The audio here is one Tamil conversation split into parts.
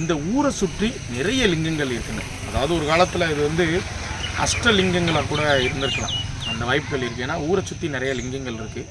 இந்த ஊரை சுற்றி நிறைய லிங்கங்கள் இருக்குங்க. அதாவது ஒரு காலத்தில் இது வந்து அஷ்டலிங்கங்களாக கூட இருந்திருக்கலாம். அந்த வாய்ப்புகள் இருக்குது ஏன்னா ஊரை சுற்றி நிறைய லிங்கங்கள் இருக்குது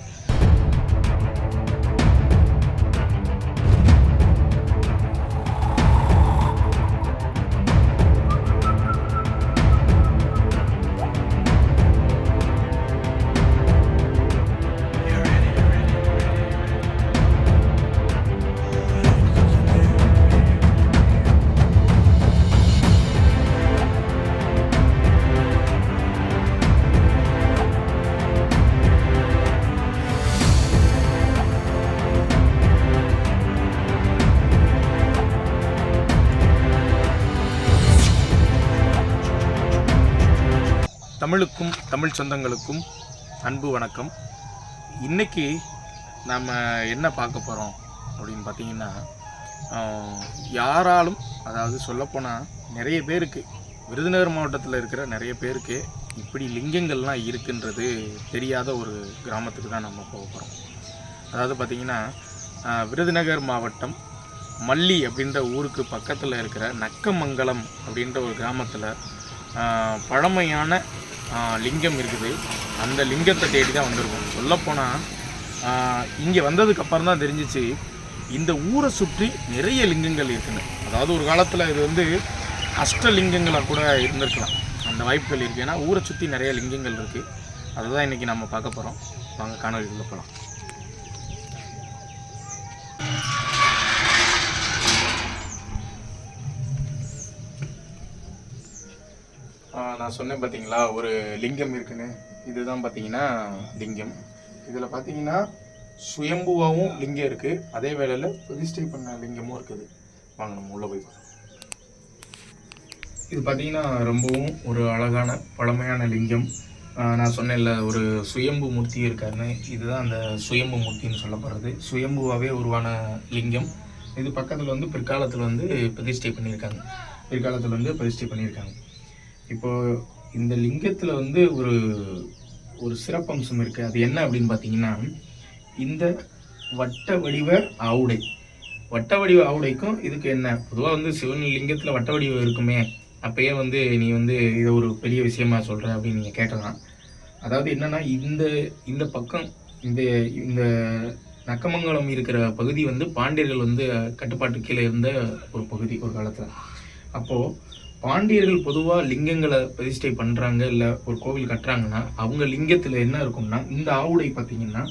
தமிழுக்கும் தமிழ் சொந்தங்களுக்கும் அன்பு வணக்கம். இன்னைக்கு நாம் என்ன பார்க்க போகிறோம் அப்படின்னு பார்த்தீங்கன்னா யாராலும் அதாவது சொல்லப்போனால் நிறைய பேருக்கு விருதுநகர் மாவட்டத்தில் இருக்கிற நிறைய பேருக்கு இப்படி லிங்கங்கள்லாம் இருக்குன்றது தெரியாத ஒரு கிராமத்துக்கு தான் நம்ம போக போகிறோம் அதாவது பார்த்திங்கன்னா விருதுநகர் மாவட்டம் மல்லி அப்படின்ற ஊருக்கு பக்கத்தில் இருக்கிற நக்கமங்கலம் அப்படின்ற ஒரு கிராமத்தில் பழமையான லிங்கம் இருக்குது. அந்த லிங்கத்தை தேடி தான் வந்திருக்கோம். சொல்லப்போனால் இங்கே வந்ததுக்கப்புறம் தான் தெரிஞ்சிச்சு இந்த ஊரை சுற்றி நிறைய லிங்கங்கள் இருக்குன்னு. அதாவது ஒரு காலத்தில் இது வந்து அஷ்டலிங்கங்களாக கூட இருந்திருக்கலாம். அந்த வாய்ப்புகள் இருக்குது ஏன்னா ஊரை சுற்றி நிறைய லிங்கங்கள் இருக்குது அதை தான் இன்றைக்கி நம்ம பார்க்க போகிறோம் வாங்க காணொலிக்குள்ள போகலாம் நான் சொன்னேன் பார்த்தீங்களா ஒரு லிங்கம் இருக்குன்னு. இதுதான் பார்த்தீங்கன்னா லிங்கம். இதில் பார்த்தீங்கன்னா சுயம்புவாகவும் லிங்கம் இருக்குது அதே வேளையில் பிரதிஷ்டை பண்ண லிங்கமும் இருக்குது. வாங்க நம்ம உள்ளே போய் பார்க்கலாம். இது பார்த்தீங்கன்னா ரொம்பவும் ஒரு அழகான பழமையான லிங்கம். நான் சொன்னேன்ல ஒரு சுயம்பு மூர்த்தி இருக்காருன்னு. இதுதான் அந்த சுயம்பு மூர்த்தின்னு சொல்லப்படுறது. சுயம்புவாகவே உருவான லிங்கம். இது பக்கத்தில் வந்து பிற்காலத்தில் வந்து பிரதிஷ்டை பண்ணியிருக்காங்க. பிற்காலத்தில் வந்து பிரதிஷ்டை பண்ணியிருக்காங்க. இப்போ இந்த லிங்கத்தில் வந்து ஒரு ஒரு சிறப்பம்சம் இருக்குது அது என்ன அப்படின்னு பார்த்தீங்கன்னா இந்த வட்ட வடிவ ஆவுடை. வட்ட வடிவ ஆவுடைக்கும் இதுக்கு என்ன? பொதுவாக வந்து சிவன் லிங்கத்தில் வட்ட வடிவம் இருக்குமே. அப்பயே வந்து நீ வந்து இதை ஒரு பெரிய விஷயமா சொல்கிற அப்படின்னு நீங்கள் கேட்கலாம் அதாவது என்னன்னா இந்த இந்த பக்கம் இந்த இந்த நக்கமங்கலம் இருக்கிற பகுதி வந்து பாண்டியர்கள் வந்து கட்டுப்பாட்டு கீழே இருந்த ஒரு பகுதி ஒரு காலத்தில். அப்போது பாண்டியர்கள் பொதுவாக லிங்கங்களை பிரதிஷ்டை பண்ணுறாங்க இல்லை ஒரு கோவில் கட்டுறாங்கன்னா அவங்க லிங்கத்தில் என்ன இருக்கும்னா இந்த ஆவுடை பார்த்தீங்கன்னா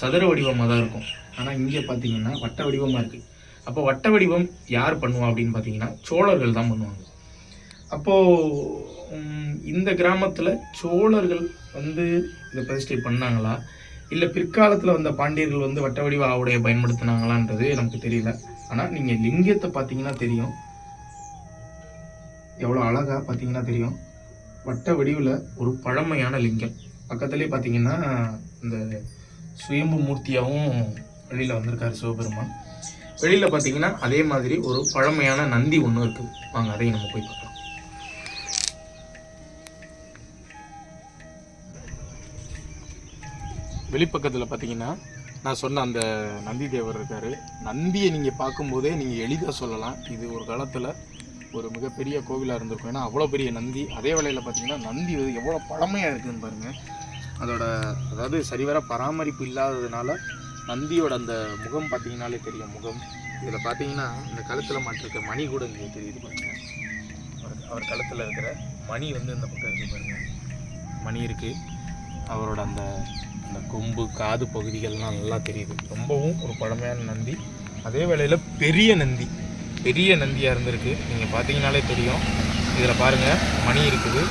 சதுர வடிவமாக தான் இருக்கும். ஆனால் இங்கே பார்த்தீங்கன்னா வட்ட வடிவமாக இருக்குது அப்போ வட்ட வடிவம் யார் பண்ணுவா அப்படின்னு பார்த்தீங்கன்னா சோழர்கள் தான் பண்ணுவாங்க. அப்போது இந்த கிராமத்தில் சோழர்கள் வந்து இதை பிரதிஷ்டை பண்ணாங்களா? இல்லை பிற்காலத்தில் வந்த பாண்டியர்கள் வந்து வட்ட வடிவ ஆவுடையை பயன்படுத்தினாங்களான்றது நமக்கு தெரியல. ஆனால் நீங்கள் லிங்கத்தை பார்த்தீங்கன்னா தெரியும். எவ்வளோ அழகாக பார்த்தீங்கன்னா தெரியும். வட்ட வடிவில் ஒரு பழமையான லிங்கம். பக்கத்துலேயே பார்த்தீங்கன்னா இந்த சுயம்பு மூர்த்தியாகவும் வெளியில் வந்திருக்காரு சிவபெருமான். வெளியில் பார்த்தீங்கன்னா அதே மாதிரி ஒரு பழமையான நந்தி ஒன்று இருக்குது வாங்க அதையும் நம்ம போய் பார்க்கலாம். வெளிப்பக்கத்தில் பார்த்தீங்கன்னா நான் சொன்ன அந்த நந்தி தேவர் இருக்கார். நந்தியை நீங்கள் பார்க்கும்போதே நீங்கள் எளிதாக சொல்லலாம். இது ஒரு காலத்தில் ஒரு மிகப்பெரிய கோவிலாக இருந்திருக்கும். ஏன்னா அவ்வளோ பெரிய நந்தி. அதே வேளையில் பார்த்தீங்கன்னா நந்தி வந்து எவ்வளோ பழமையாக இருக்குதுன்னு பாருங்கள் அதோட அதாவது சரிவர பராமரிப்பு இல்லாததுனால நந்தியோட அந்த முகம் பார்த்தீங்கன்னாலே தெரியும். முகம். இதில் பார்த்தீங்கன்னா இந்த கழுத்தில் மாட்டிருக்க மணி கூட இங்கே தெரியுது பாருங்கள் அவர் அவர் கழுத்தில் இருக்கிற மணி வந்து இந்த பக்கம் இருக்குது பாருங்கள் மணி இருக்குது அவரோட அந்த அந்த கொம்பு காது பகுதிகள்லாம் நல்லா தெரியுது. ரொம்பவும் ஒரு பழமையான நந்தி. அதே வேளையில் பெரிய நந்தி. பெரிய நந்தியாக இருந்திருக்கு. நீங்கள் பார்த்தீங்கனாலே தெரியும். இதில் பாருங்கள் மணி இருக்குது.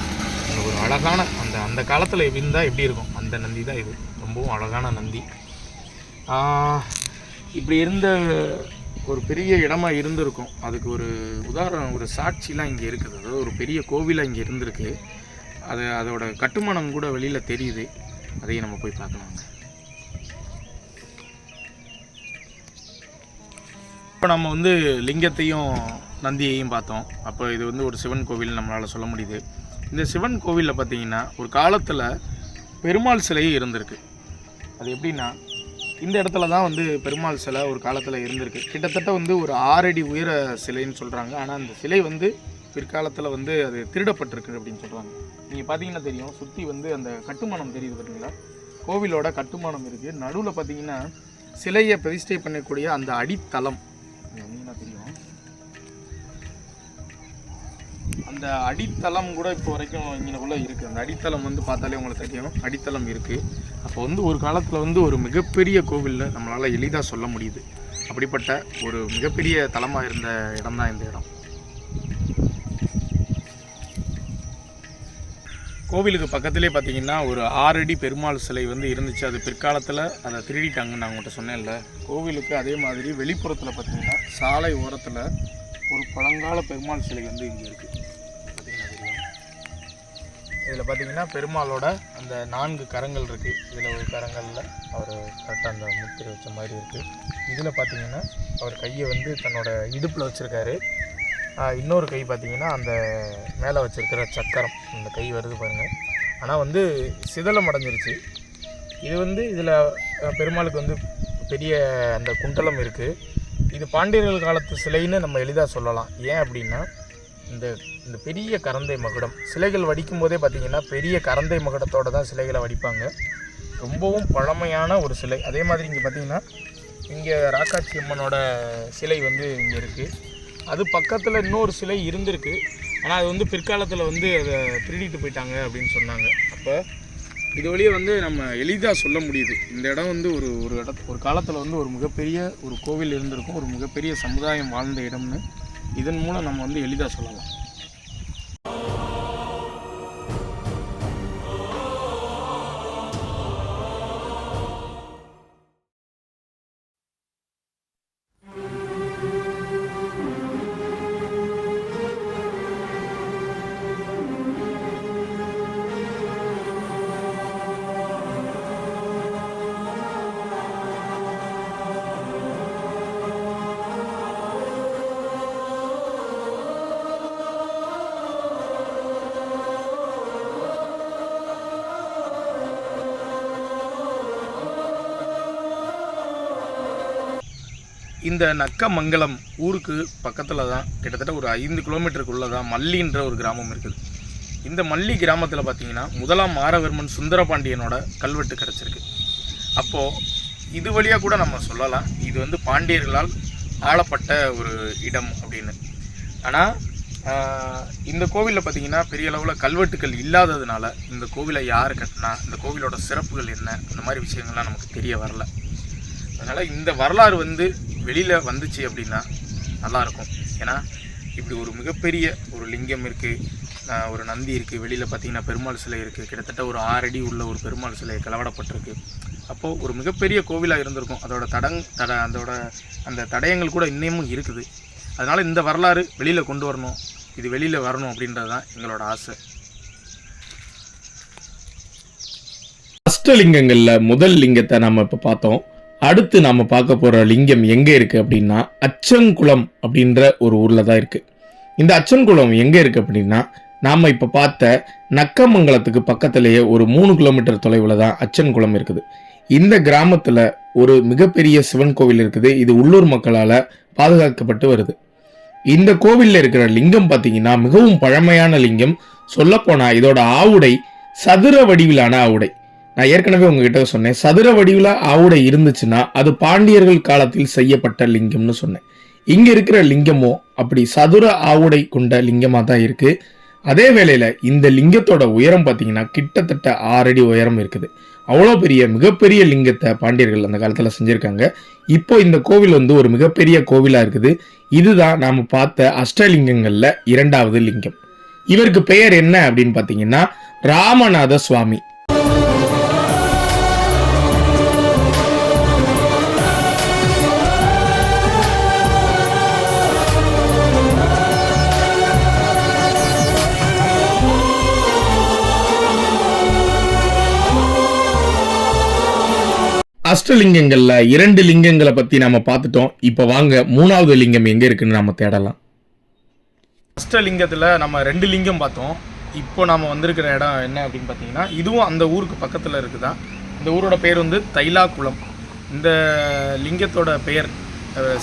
ஒரு அழகான அந்த அந்த காலத்தில் இருந்தால் எப்படி இருக்கும்? அந்த நந்தி தான் இது. ரொம்பவும் அழகான நந்தி. இப்படி இருந்த ஒரு பெரிய இடமா இருந்திருக்கும். அதுக்கு ஒரு உதாரணம் ஒரு சாட்சிலாம் இங்கே இருக்குது. அதாவது ஒரு பெரிய கோவிலாக இங்கே இருந்திருக்கு. அது அதோட கட்டுமானம் கூட வெளியில் தெரியுது. அதையும் நம்ம போய் பார்க்கலாங்க இப்போ நம்ம வந்து லிங்கத்தையும் நந்தியையும் பார்த்தோம். அப்போ இது வந்து ஒரு சிவன் கோவில் நம்மளால் சொல்ல முடியுது. இந்த சிவன் கோவிலில் பார்த்தீங்கன்னா ஒரு காலத்தில் பெருமாள் சிலையும் இருந்திருக்கு. அது எப்படின்னா இந்த இடத்துல தான் வந்து பெருமாள் சிலை ஒரு காலத்தில் இருந்திருக்கு. கிட்டத்தட்ட வந்து ஒரு ஆறடி உயர சிலைன்னு சொல்கிறாங்க ஆனால் அந்த சிலை வந்து பிற்காலத்தில் வந்து அது திருடப்பட்டிருக்கு அப்படின்னு சொல்கிறாங்க நீங்கள் பார்த்தீங்கன்னா தெரியும் சுற்றி வந்து அந்த கட்டுமானம் தெரியுது பார்த்தீங்களா கோவிலோட கட்டுமானம் இருக்குது நடுவில் பார்த்தீங்கன்னா சிலையை பிரதிஷ்டை பண்ணக்கூடிய அந்த அடித்தளம். இங்க தெரியும்? அந்த அடித்தளம் கூட இப்போ வரைக்கும் இங்கனக்குள்ளே இருக்குது அந்த அடித்தளம் வந்து பார்த்தாலே உங்களுக்கு தெரியும். அடித்தளம் இருக்குது அப்போ வந்து ஒரு காலத்தில் வந்து ஒரு மிகப்பெரிய கோவிலில் நம்மளால் எளிதாக சொல்ல முடியுது. அப்படிப்பட்ட ஒரு மிகப்பெரிய தலமாக இருந்த இடம் தான் இந்த இடம். கோவிலுக்கு பக்கத்திலே பார்த்தீங்கன்னா ஒரு ஆறடி பெருமாள் சிலை வந்து இருந்துச்சு. அது பிற்காலத்தில் அதை திருடிட்டாங்கன்னு நான் உங்கள்கிட்ட சொன்னேன்ல. கோவிலுக்கு அதே மாதிரி வெளிப்புறத்தில் பார்த்தீங்கன்னா சாலை ஓரத்தில் ஒரு பழங்கால பெருமாள் சிலை வந்து இங்கே இருக்குது இதில் பார்த்தீங்கன்னா பெருமாளோட அந்த நான்கு கரங்கள் இருக்குது இதில் ஒரு கரங்களில் அவர் கரெக்டாக அந்த முத்திரை வச்ச மாதிரி இருக்குது இதில் பார்த்தீங்கன்னா அவர் கையை வந்து தன்னோட இடுப்பில் வச்சுருக்காரு. இன்னொரு கை பார்த்தீங்கன்னா அந்த மேலே வச்சுருக்கிற சக்கரம். அந்த கை வருது பாருங்கள் ஆனால் வந்து சிதலம் அடைஞ்சிருச்சு. இது வந்து இதில் பெருமாளுக்கு வந்து பெரிய அந்த குண்டலம் இருக்குது இது பாண்டியர்கள் காலத்து சிலைன்னு நம்ம எளிதாக சொல்லலாம். ஏன் அப்படின்னா இந்த இந்த பெரிய கரந்தை மகுடம் சிலைகள் வடிக்கும் போதே பார்த்திங்கன்னா பெரிய கரந்தை மகுடத்தோடு தான் சிலைகளை வடிப்பாங்க. ரொம்பவும் பழமையான ஒரு சிலை. அதே மாதிரி இங்கே பார்த்தீங்கன்னா இங்கே ராக்காட்சி அம்மனோட சிலை வந்து இங்கே இருக்குது அது பக்கத்தில் இன்னொரு சிலை இருந்திருக்கு. ஆனால் அது வந்து பிற்காலத்தில் வந்து அதை திருடிட்டு போயிட்டாங்க அப்படின்னு சொன்னாங்க. அப்போ இது வழியே வந்து நம்ம எளிதாக சொல்ல முடியுது. இந்த இடம் வந்து ஒரு ஒரு இட ஒரு காலத்தில் வந்து ஒரு மிகப்பெரிய ஒரு கோவில் இருந்திருக்கும். ஒரு மிகப்பெரிய சமுதாயம் வாழ்ந்த இடம்னு. இதன் மூலம் நம்ம வந்து எளிதாக சொல்லலாம். இந்த நக்கமங்கலம் ஊருக்கு பக்கத்தில் தான் கிட்டத்தட்ட ஒரு ஐந்து கிலோமீட்டருக்குள்ளே தான் மல்லின்ற ஒரு கிராமம் இருக்குது. இந்த மல்லி கிராமத்தில் பார்த்தீங்கன்னா முதலாம் மாரவர்மன் சுந்தரபாண்டியனோட கல்வெட்டு கிடச்சிருக்கு. அப்போது இது வழியாக கூட நம்ம சொல்லலாம். இது வந்து பாண்டியர்களால் ஆளப்பட்ட ஒரு இடம் அப்படின்னு. ஆனால் இந்த கோவிலில் பார்த்தீங்கன்னா பெரிய அளவில் கல்வெட்டுகள் இல்லாததுனால இந்த கோவிலை யார் கட்டினா இந்த கோவிலோட சிறப்புகள் என்ன அந்த மாதிரி விஷயங்கள்லாம் நமக்கு தெரிய வரல. அதனால் இந்த வரலாறு வந்து வெளியில் வந்துச்சு அப்படின்னா நல்லாயிருக்கும். ஏன்னா இப்படி ஒரு மிகப்பெரிய ஒரு லிங்கம் இருக்குது ஒரு நந்தி இருக்குது வெளியில் பார்த்தீங்கன்னா பெருமாள் சிலை இருக்குது கிட்டத்தட்ட ஒரு ஆறடி உள்ள ஒரு பெருமாள் சிலை கலவடப்பட்டிருக்கு அப்போது ஒரு மிகப்பெரிய கோவிலாக இருந்திருக்கும். அதோட தடங் தட அதோட அந்த தடயங்கள் கூட இன்னமும் இருக்குது. அதனால் இந்த வரலாறு வெளியில் கொண்டு வரணும். இது வெளியில் வரணும் அப்படின்றது தான் எங்களோட ஆசை. அஷ்டலிங்கங்களில் முதல் லிங்கத்தை நம்ம இப்போ பார்த்தோம். அடுத்து நாம் பார்க்க போகிற லிங்கம் எங்கே இருக்குது அப்படின்னா அச்சங்குளம் அப்படின்ற ஒரு ஊரில் தான் இருக்குது இந்த அச்சன்குளம் எங்கே இருக்குது அப்படின்னா நாம் இப்போ பார்த்த நக்கமங்கலத்துக்கு பக்கத்திலேயே ஒரு மூணு கிலோமீட்டர் தொலைவில் தான் அச்சன்குளம் இருக்குது. இந்த கிராமத்தில் ஒரு மிகப்பெரிய சிவன் கோவில் இருக்குது. இது உள்ளூர் மக்களால் பாதுகாக்கப்பட்டு வருது. இந்த கோவிலில் இருக்கிற லிங்கம் பார்த்தீங்கன்னா மிகவும் பழமையான லிங்கம். சொல்லப்போனால் இதோட ஆவுடை சதுர வடிவிலான ஆவுடை. நான் ஏற்கனவே உங்ககிட்ட சொன்னேன் சதுர வடிவில் ஆவுடை இருந்துச்சுன்னா அது பாண்டியர்கள் காலத்தில் செய்யப்பட்ட லிங்கம்னு சொன்னேன். இங்க இருக்கிற லிங்கமோ அப்படி சதுர ஆவுடை கொண்ட லிங்கமாக தான் இருக்கு. அதே வேளையில் இந்த லிங்கத்தோட உயரம் பார்த்தீங்கன்னா கிட்டத்தட்ட ஆறடி உயரம் இருக்குது. அவ்வளோ பெரிய மிகப்பெரிய லிங்கத்தை பாண்டியர்கள் அந்த காலத்தில் செஞ்சுருக்காங்க. இப்போ இந்த கோவில் வந்து ஒரு மிகப்பெரிய கோவிலாக இருக்குது. இதுதான் நாம் பார்த்த அஷ்டலிங்கங்களில் இரண்டாவது லிங்கம். இவருக்கு பெயர் என்ன அப்படின்னு பார்த்தீங்கன்னா ராமநாத சுவாமி. அஷ்டலிங்கங்கள்ல இரண்டு லிங்கங்களை பத்தி நாம பார்த்துட்டோம். இப்போ வாங்க மூணாவது லிங்கம் எங்க இருக்குன்னு நாம தேடலாம். அஷ்டலிங்கத்தில் நம்ம ரெண்டு லிங்கம் பார்த்தோம். இப்போ நாம வந்திருக்கிற இடம் என்ன அப்படின்னு பார்த்தீங்கன்னா இதுவும் அந்த ஊருக்கு பக்கத்தில் இருக்குதா இந்த ஊரோட பேர் வந்து தைலாக்குளம். இந்த லிங்கத்தோட பெயர்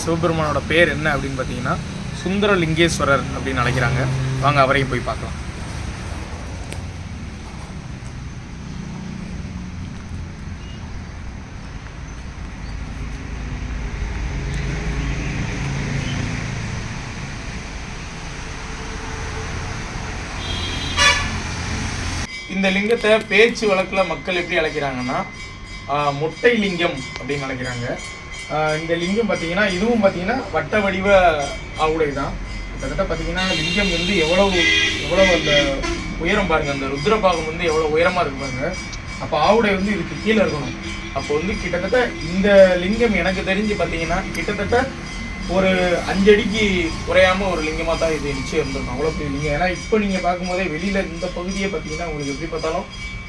சிவபெருமானோட பெயர் என்ன அப்படின்னு பார்த்தீங்கன்னா சுந்தர லிங்கேஸ்வரர் அப்படின்னு அழைக்கிறாங்க. வாங்க அவரையும் போய் பார்க்கலாம். இந்த லிங்கத்தை பேச்சு வழக்கில் மக்கள் எப்படி அழைக்கிறாங்கன்னா முட்டை லிங்கம் அப்படின்னு அழைக்கிறாங்க. இந்த லிங்கம் பார்த்தீங்கன்னா இதுவும் பார்த்தீங்கன்னா வட்ட வடிவ ஆவுடை தான். கிட்டத்தட்ட பார்த்தீங்கன்னா லிங்கம் வந்து எவ்வளவு எவ்வளவு அந்த உயரம் பாருங்கள் அந்த ருத்ரபாகம் வந்து எவ்வளோ உயரமாக இருக்கு பாருங்க. அப்போ ஆவுடை வந்து இதுக்கு கீழே இருக்கணும். அப்போ வந்து கிட்டத்தட்ட இந்த லிங்கம் எனக்கு தெரிஞ்சு பார்த்தீங்கன்னா கிட்டத்தட்ட ஒரு அஞ்சடிக்கு குறையாம ஒரு லிங்கமாக தான் இது நிச்சயம் இருந்திருக்கும். அவ்வளோ பெரிய லிங்கம். ஏன்னா இப்போ நீங்கள் பார்க்கும்போதே வெளியில் இந்த பகுதியை பார்த்தீங்கன்னா உங்களுக்கு எப்படி பார்த்தாலும்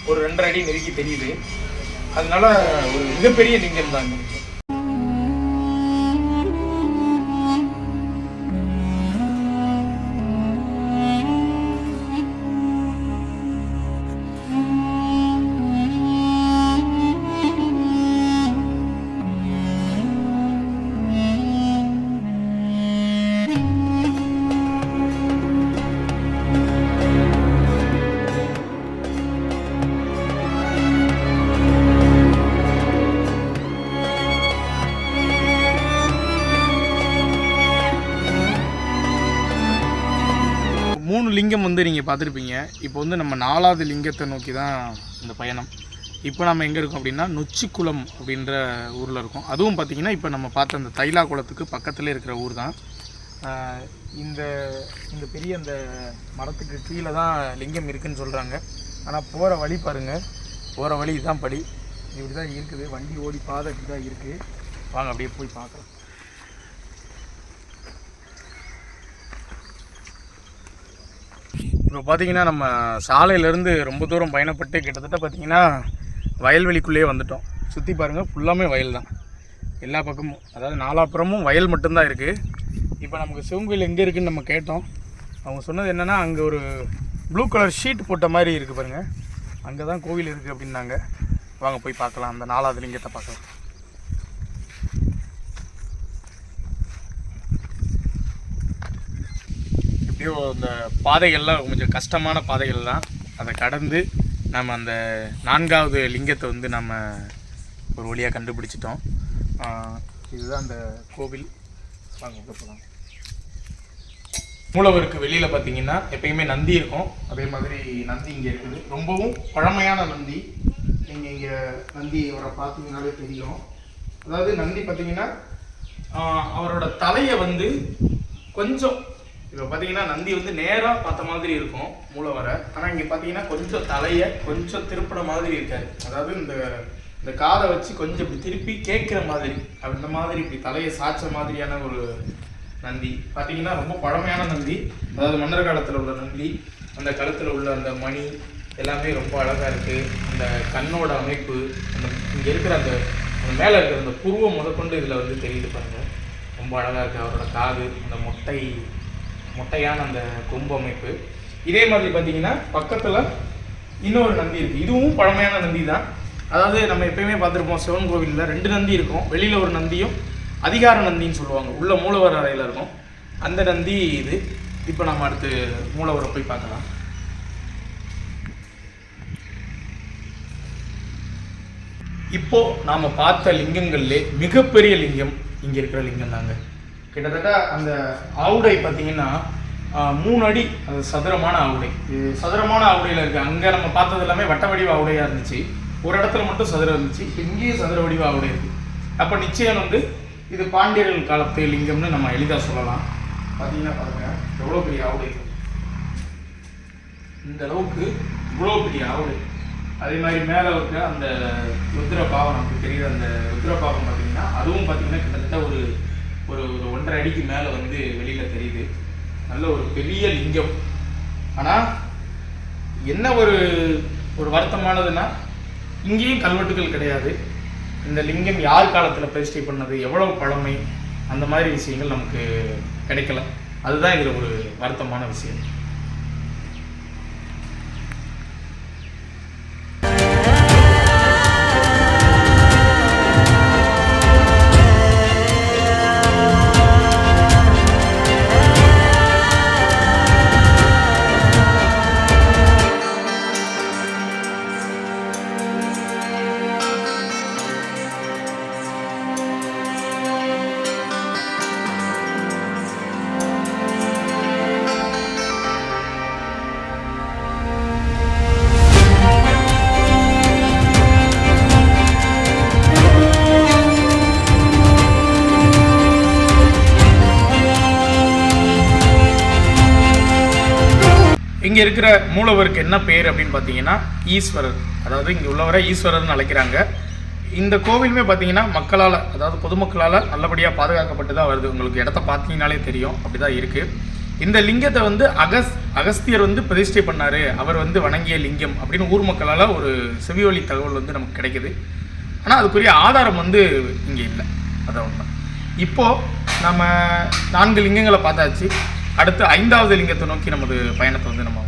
ஒரு ரெண்டரை அடி நெருக்கி தெரியுது. அதனால ஒரு மிகப்பெரிய லிங்கம் தான் லிங்கம். வந்து நீங்கள் பார்த்துருப்பீங்க. இப்போ வந்து நம்ம நாலாவது லிங்கத்தை நோக்கி தான் இந்த பயணம். இப்போ நம்ம எங்கே இருக்கோம் அப்படின்னா நொச்சிக்குளம் அப்படின்ற ஊரில் இருக்கோம். அதுவும் பார்த்தீங்கன்னா இப்போ நம்ம பார்த்த அந்த தைலா குளத்துக்கு பக்கத்தில் இருக்கிற ஊர் தான். இந்த இந்த பெரிய அந்த மரத்துக்கு கீழே தான் லிங்கம் இருக்குதுன்னு சொல்கிறாங்க ஆனால் போகிற வழி பாருங்கள் போகிற வழி இதுதான் படி. இப்படி தான் இருக்குது. வண்டி ஓடி பாதை இப்படி தான் இருக்குது வாங்க அப்படியே போய் பார்க்கலாம். இப்போ பார்த்தீங்கன்னா நம்ம சாலையிலேருந்து ரொம்ப தூரம் பயணப்பட்டு கிட்டத்தட்ட பார்த்தீங்கன்னா வயல்வெளிக்குள்ளேயே வந்துட்டோம். சுற்றி பாருங்கள் ஃபுல்லாமே வயல் தான். எல்லா பக்கமும் அதாவது நாலாப்புறமும் வயல் மட்டும்தான் இருக்குது இப்போ நமக்கு சிவங்கோயில் எங்கே இருக்குதுன்னு நம்ம கேட்டோம். அவங்க சொன்னது என்னென்னா அங்கே ஒரு ப்ளூ கலர் ஷீட் போட்ட மாதிரி இருக்குது பாருங்கள் அங்கே தான் கோவில் இருக்குது அப்படின்னாங்க. வாங்க போய் பார்க்கலாம். அந்த நாலாவது லிங்கத்தை பார்க்கலாம். எப்படியோ அந்த பாதைகள்லாம் கொஞ்சம் கஷ்டமான பாதைகள் தான். அதை கடந்து நம்ம அந்த நான்காவது லிங்கத்தை வந்து நம்ம ஒரு வழியாக கண்டுபிடிச்சிட்டோம். இதுதான் அந்த கோவில். வாங்க போகலாம் மூலவருக்கு வெளியில் பார்த்தீங்கன்னா எப்பயுமே நந்தி இருக்கும். அதே மாதிரி நந்தி இங்கே இருக்குது. ரொம்பவும் பழமையான நந்தி. நீங்கள் இங்கே நந்தி அவரை பார்த்தீங்கன்னாலே தெரியும். அதாவது நந்தி பார்த்தீங்கன்னா அவரோட தலையை வந்து கொஞ்சம் இப்போ பார்த்தீங்கன்னா நந்தி வந்து நேராக பார்த்த மாதிரி இருக்கும் மூளை வர. ஆனால் இங்கே பார்த்தீங்கன்னா கொஞ்சம் தலையை கொஞ்சம் திருப்பின மாதிரி இருக்காரு. அதாவது இந்த இந்த காதை வச்சு கொஞ்சம் இப்படி திருப்பி கேட்குற மாதிரி அந்த மாதிரி இப்படி தலையை சாய்ச்ச மாதிரியான ஒரு நந்தி. பார்த்தீங்கன்னா ரொம்ப பழமையான நந்தி. அதாவது மன்னர் காலத்தில் உள்ள நந்தி அந்த கழுத்தில் உள்ள அந்த மணி எல்லாமே ரொம்ப அழகாக இருக்குது அந்த கண்ணோட அமைப்பு அந்த இங்கே இருக்கிற அந்த அந்த மேலே இருக்கிற அந்த புருவம் முதற்கொண்டு இதில் வந்து தெரியுது பாருங்கள் ரொம்ப அழகாக இருக்குது அவரோட காது அந்த மொட்டை மொட்டையான அந்த கொம்பு அமைப்பு. இதே மாதிரி பார்த்தீங்கன்னா பக்கத்தில் இன்னொரு நந்தி இருக்குது இதுவும் பழமையான நந்தி தான். அதாவது நம்ம எப்பயுமே பார்த்துருப்போம் சிவன் கோவிலில் ரெண்டு நந்தி இருக்கும். வெளியில் ஒரு நந்தியும் அதிகார நந்தின்னு சொல்லுவாங்க. உள்ள மூலவர் அறையில் இருக்கும். அந்த நந்தி இது. இப்போ நம்ம அடுத்து மூலவரை போய் பார்க்கலாம். இப்போ நாம் பார்த்த லிங்கங்கள்லே மிகப்பெரிய லிங்கம் இங்கே இருக்கிற லிங்கம் தாங்க கிட்டத்தட்ட அந்த ஆவுடை பார்த்தீங்கன்னா மூணு அடி அது சதுரமான ஆவுடை. இது சதுரமான ஆவுடையில் இருக்குது அங்கே நம்ம பார்த்தது எல்லாமே வட்ட வடிவ ஆவுடையாக இருந்துச்சு. ஒரு இடத்துல மட்டும் சதுரம் இருந்துச்சு. இங்கேயும் சதுர வடிவ ஆவுடை இருக்குது அப்போ நிச்சயம் வந்து இது பாண்டியர்கள் காலத்து லிங்கம்னு நம்ம எளிதாக சொல்லலாம். பார்த்தீங்கன்னா பாருங்க எவ்வளோ பெரிய ஆவுடை இந்த அளவுக்கு இவ்வளோ பெரிய ஆவுடை. அதே மாதிரி மேலே இருக்க அந்த ருத்ர பாவம் நமக்கு தெரியுற அந்த ருத்ர பாவம் பார்த்தீங்கன்னா அதுவும் பார்த்தீங்கன்னா கிட்டத்தட்ட ஒரு ஒரு ஒரு ஒன்றரை அடிக்கு மேலே வந்து வெளியில் தெரியுது. நல்ல ஒரு பெரிய லிங்கம். ஆனால் என்ன ஒரு ஒரு வருத்தமானதுன்னா இங்கேயும் கல்வெட்டுகள் கிடையாது. இந்த லிங்கம் யார் காலத்தில் பிரதிஷ்டை பண்ணது எவ்வளவு பழமை அந்த மாதிரி விஷயங்கள் நமக்கு கிடைக்கல. அதுதான் இதில் ஒரு வருத்தமான விஷயம். இங்கே இருக்கிற மூலவருக்கு என்ன பேர் அப்படின்னு பார்த்தீங்கன்னா ஈஸ்வரர். அதாவது இங்கே உள்ளவரை ஈஸ்வரர்னு அழைக்கிறாங்க. இந்த கோவிலுமே பார்த்தீங்கன்னா மக்களால் அதாவது பொதுமக்களால் நல்லபடியாக பாதுகாக்கப்பட்டு தான் வருது. உங்களுக்கு இடத்த பார்த்தீங்கனாலே தெரியும். அப்படி தான் இருக்குது இந்த லிங்கத்தை வந்து அகஸ் அகஸ்தியர் வந்து பிரதிஷ்டை பண்ணார். அவர் வந்து வணங்கிய லிங்கம் அப்படின்னு ஊர் மக்களால் ஒரு செவியொலி தகவல் வந்து நமக்கு கிடைக்குது. ஆனால் அதுக்குரிய ஆதாரம் வந்து இங்கே இல்லை. அதை ஒன்று இப்போது நம்ம நான்கு லிங்கங்களை பார்த்தாச்சு. அடுத்து ஐந்தாவது லிங்கத்தை நோக்கி நமது பயணத்தை வந்து நம்ம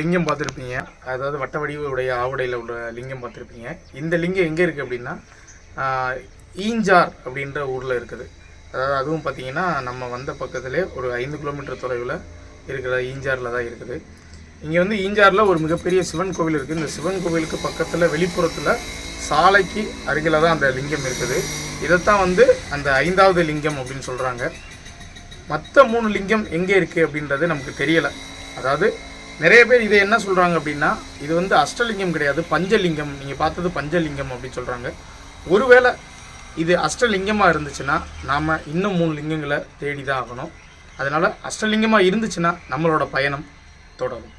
லிங்கம் பார்த்துருப்பீங்க. அதாவது வட்ட வடிவுடைய ஆவுடையில் உள்ள லிங்கம் பார்த்துருப்பீங்க. இந்த லிங்கம் எங்கே இருக்குது அப்படின்னா ஈஞ்சார் அப்படின்ற ஊரில் இருக்குது. அதாவது அதுவும் பார்த்தீங்கன்னா நம்ம வந்த பக்கத்திலே ஒரு ஐந்து கிலோமீட்டர் தொலைவில் இருக்கிற ஈஞ்சாரில் தான் இருக்குது. இங்கே வந்து ஈஞ்சாரில் ஒரு மிகப்பெரிய சிவன் கோவில் இருக்குது இந்த சிவன் கோவிலுக்கு பக்கத்தில் வெளிப்புறத்தில் சாலைக்கு அருகில் தான் அந்த லிங்கம் இருக்குது. இதைத்தான் வந்து அந்த ஐந்தாவது லிங்கம் அப்படின்னு சொல்கிறாங்க மற்ற மூணு லிங்கம் எங்கே இருக்குது அப்படின்றது நமக்கு தெரியலை. அதாவது நிறைய பேர் இதை என்ன சொல்கிறாங்க அப்படின்னா இது வந்து அஷ்டலிங்கம் கிடையாது பஞ்சலிங்கம். நீங்கள் பார்த்தது பஞ்சலிங்கம் அப்படின்னு சொல்கிறாங்க ஒருவேளை இது அஷ்டலிங்கமாக இருந்துச்சுன்னா நாம் இன்னும் மூணு லிங்கங்களை தேடி தான் ஆகணும். அதனால் அஷ்டலிங்கமாக இருந்துச்சுன்னா நம்மளோட பயணம் தொடரும்.